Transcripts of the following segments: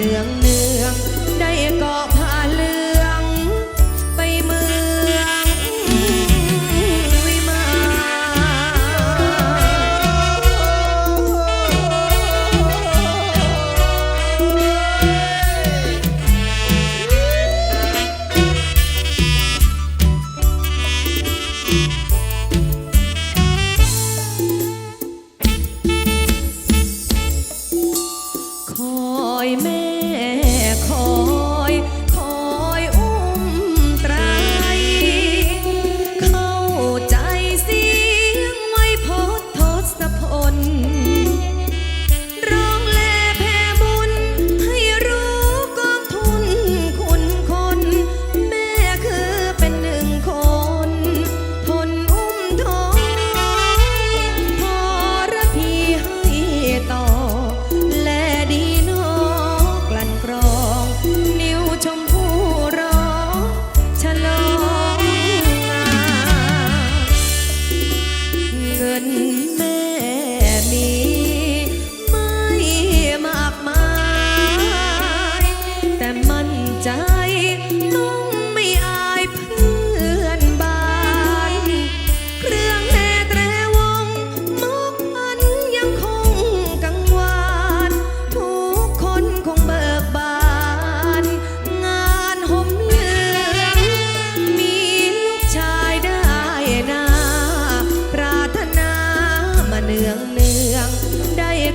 เนืองเนือง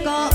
Có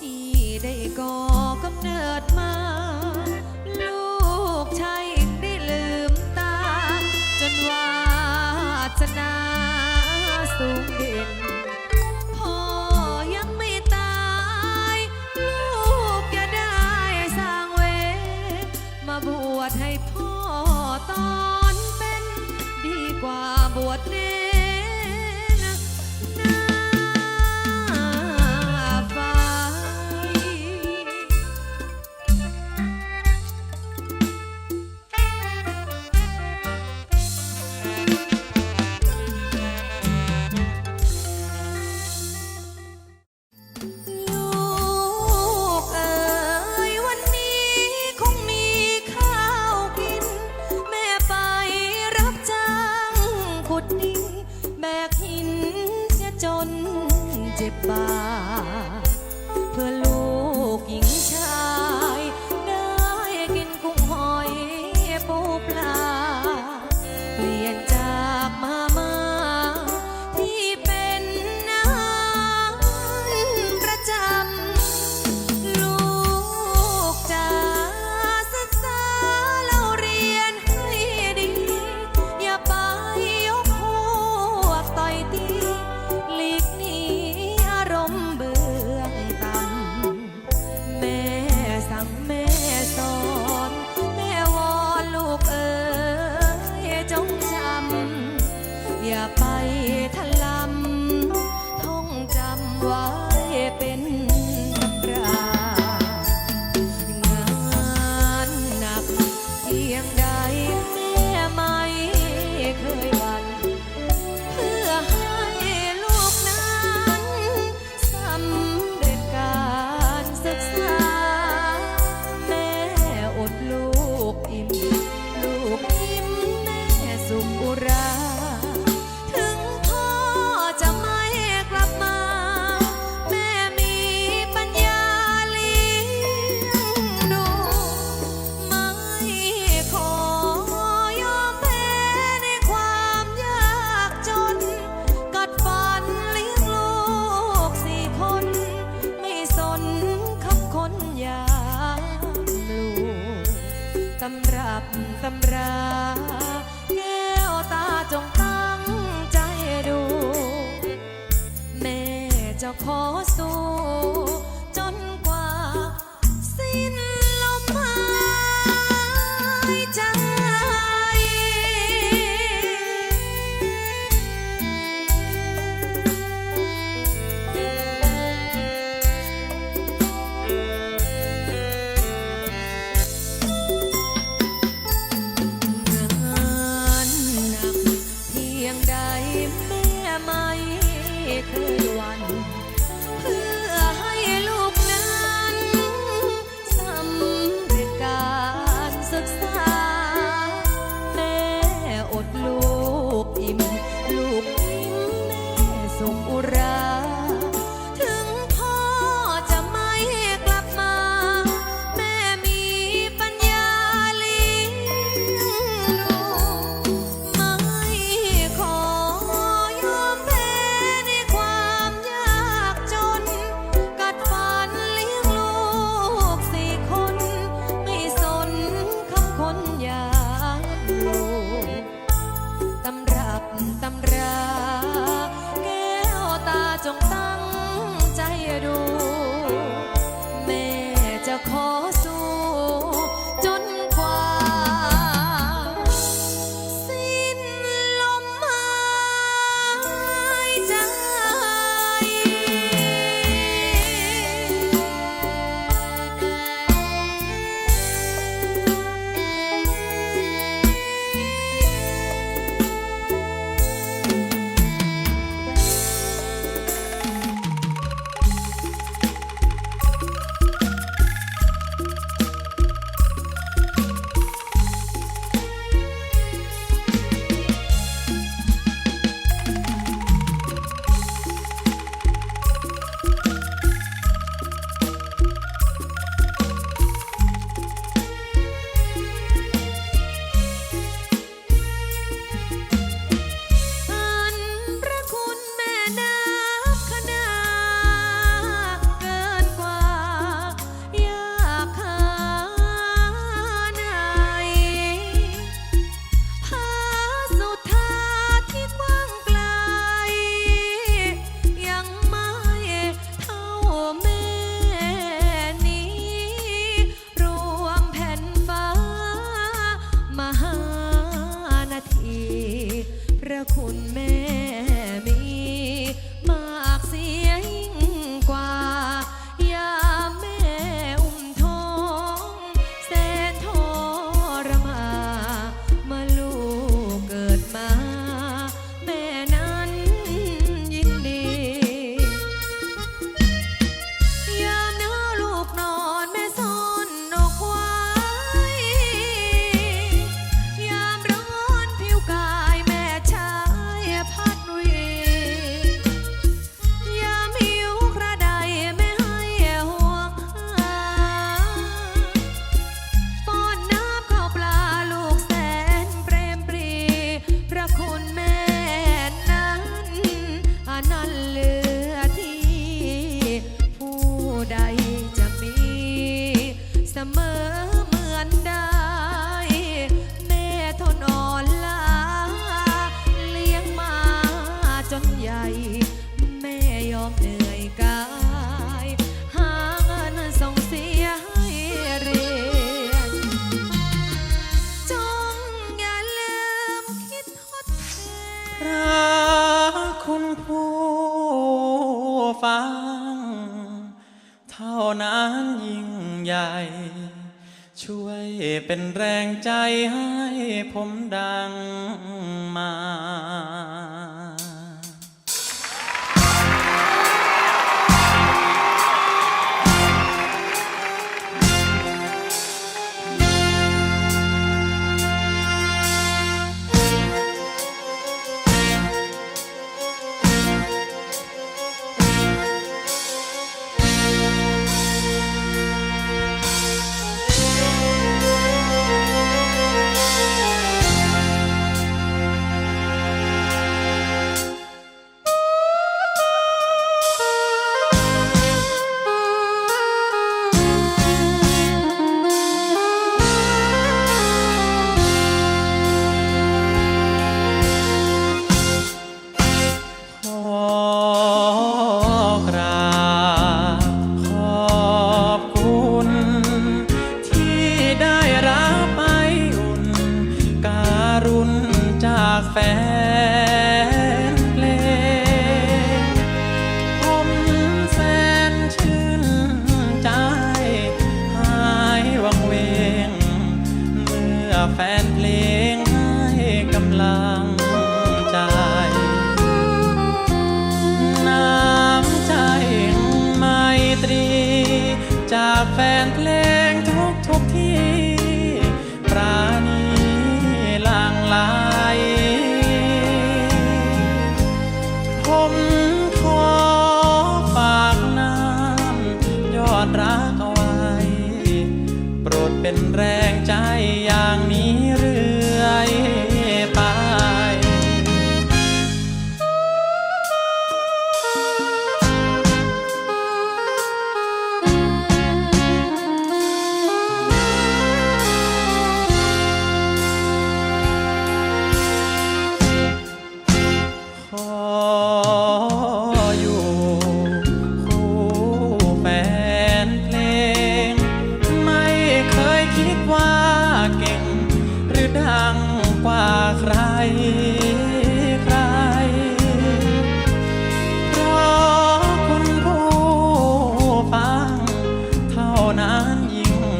ที่ได้ก่อกำเนิดมา ลูกชายได้ลืมตา จนวาสนาสูงเด่นพ่อยังไม่ตาย ลูกจะได้สร้างเวมาบวชให้พ่อตอนเป็น ดีกว่าบวชเน บตำราแก้วตาจงตั้งใจดู แม่จะขอสู้ ท่านั้นยิ่งใหญ่ ช่วยเป็นแรงใจให้ผมดังมา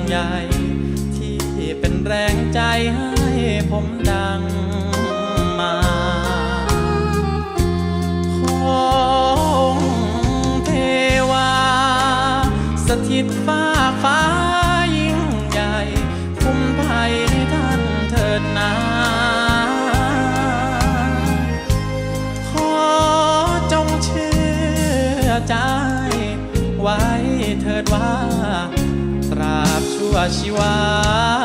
ใหญ่ ที่เป็นแรงใจให้ผมดัง 把希望。